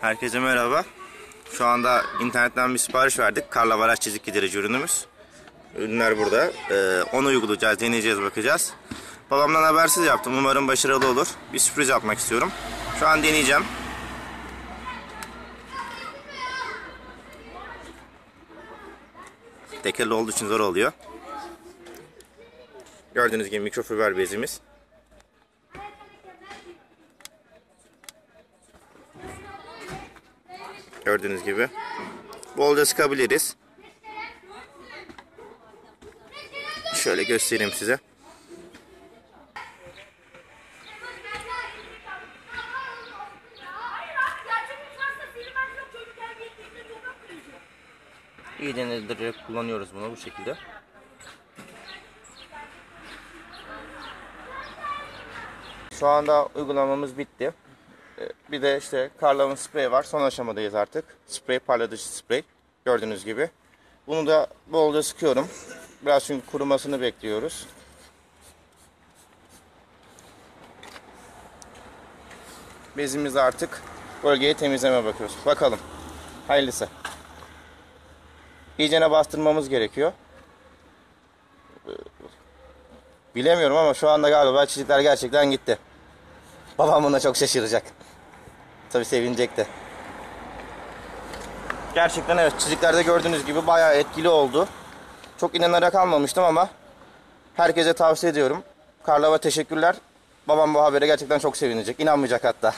Herkese merhaba. Şu anda internetten bir sipariş verdik. Karla çizik giderici ürünümüz. Ürünler burada. Ee, onu uygulayacağız, deneyeceğiz, bakacağız. Babamdan habersiz yaptım. Umarım başarılı olur. Bir sürpriz yapmak istiyorum. Şu an deneyeceğim. Tekerli olduğu için zor oluyor. Gördüğünüz gibi mikrofiber bezimiz. Gördüğünüz gibi. Bolca sıkabiliriz. Şöyle göstereyim size. İyi denildirerek kullanıyoruz bunu bu şekilde. Şu anda uygulamamız bitti. Ee, Bir de işte karlama spreyi var. Son aşamadayız artık. Sprey parlatıcı sprey. Gördüğünüz gibi. Bunu da bolca sıkıyorum. Biraz çünkü kurumasını bekliyoruz. Bezimiz artık bölgeyi temizleme bakıyoruz. Bakalım. Hayırlısı. İyicene bastırmamız gerekiyor. Ee, Bilemiyorum ama şu anda galiba çizikler gerçekten gitti. Babam buna çok şaşıracak. Tabi sevinecek de. Gerçekten evet çiziklerde gördüğünüz gibi bayağı etkili oldu. Çok inanarak almamıştım ama herkese tavsiye ediyorum. Karlava teşekkürler. Babam bu habere gerçekten çok sevinecek. İnanmayacak hatta.